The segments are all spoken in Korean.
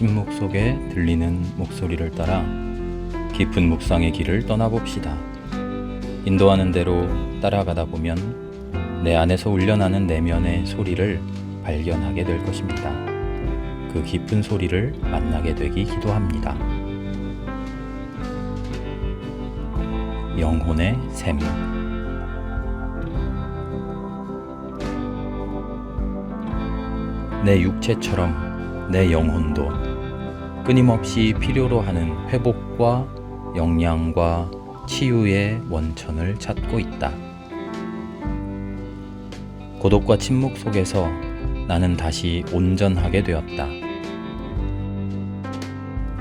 침묵 속에 들리는 목소리를 따라 깊은 묵상의 길을 떠나봅시다. 인도하는 대로 따라가다 보면 내 안에서 울려나는 내면의 소리를 발견하게 될 것입니다. 그 깊은 소리를 만나게 되기 기도합니다. 영혼의 샘 내 육체처럼 내 영혼도 끊임없이 필요로 하는 회복과 영양과 치유의 원천을 찾고 있다. 고독과 침묵 속에서 나는 다시 온전하게 되었다.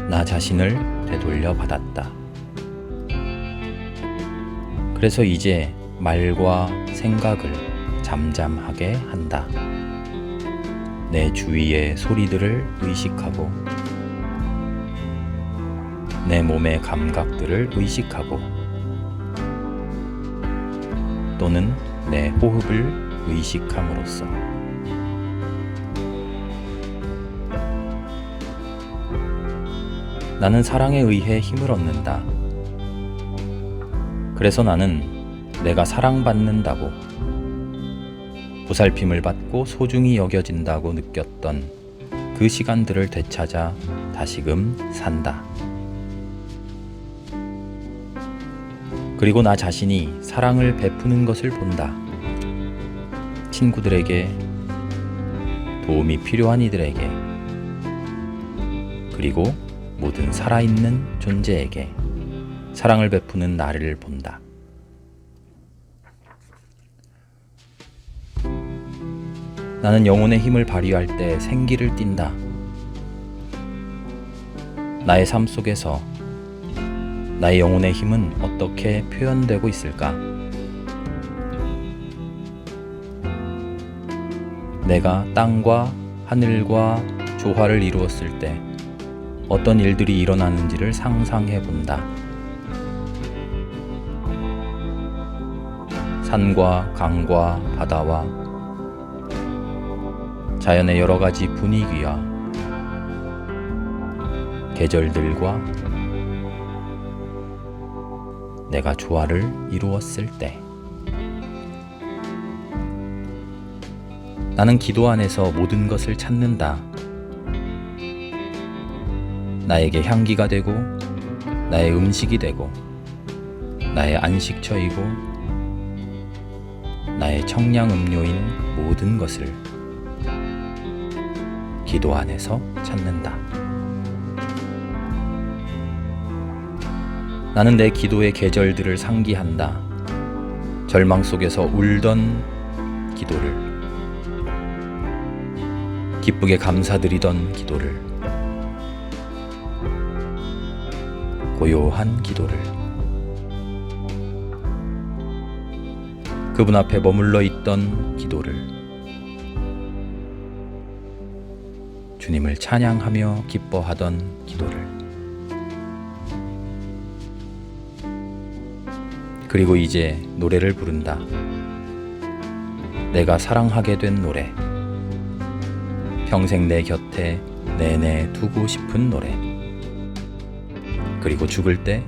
나 자신을 되돌려 받았다. 그래서 이제 말과 생각을 잠잠하게 한다. 내 주위의 소리들을 의식하고 내 몸의 감각들을 의식하고 또는 내 호흡을 의식함으로써 나는 사랑에 의해 힘을 얻는다. 그래서 나는 내가 사랑받는다고 보살핌을 받고 소중히 여겨진다고 느꼈던 그 시간들을 되찾아 다시금 산다. 그리고 나 자신이 사랑을 베푸는 것을 본다. 친구들에게, 도움이 필요한 이들에게, 그리고 모든 살아있는 존재에게 사랑을 베푸는 나를 본다. 나는 영혼의 힘을 발휘할 때 생기를 띈다. 나의 삶 속에서 나의 영혼의 힘은 어떻게 표현되고 있을까? 내가 땅과 하늘과 조화를 이루었을 때 어떤 일들이 일어나는지를 상상해 본다. 산과 강과 바다와 자연의 여러 가지 분위기와 계절들과 내가 조화를 이루었을 때 나는 기도 안에서 모든 것을 찾는다. 나에게 향기가 되고 나의 음식이 되고 나의 안식처이고 나의 청량 음료인 모든 것을 기도 안에서 찾는다. 나는 내 기도의 계절들을 상기한다. 절망 속에서 울던 기도를, 기쁘게 감사드리던 기도를, 고요한 기도를, 그분 앞에 머물러 있던 기도를, 주님을 찬양하며 기뻐하던 기도를 그리고 이제 노래를 부른다. 내가 사랑하게 된 노래. 평생 내 곁에 내내 두고 싶은 노래. 그리고 죽을 때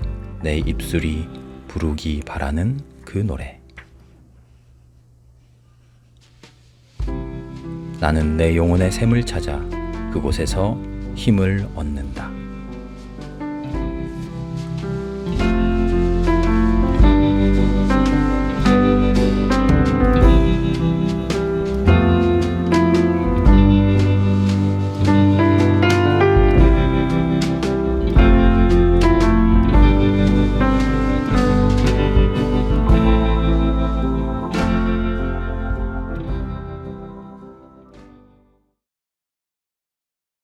내 입술이 부르기 바라는 그 노래. 나는 내 영혼의 샘을 찾아 그곳에서 힘을 얻는다.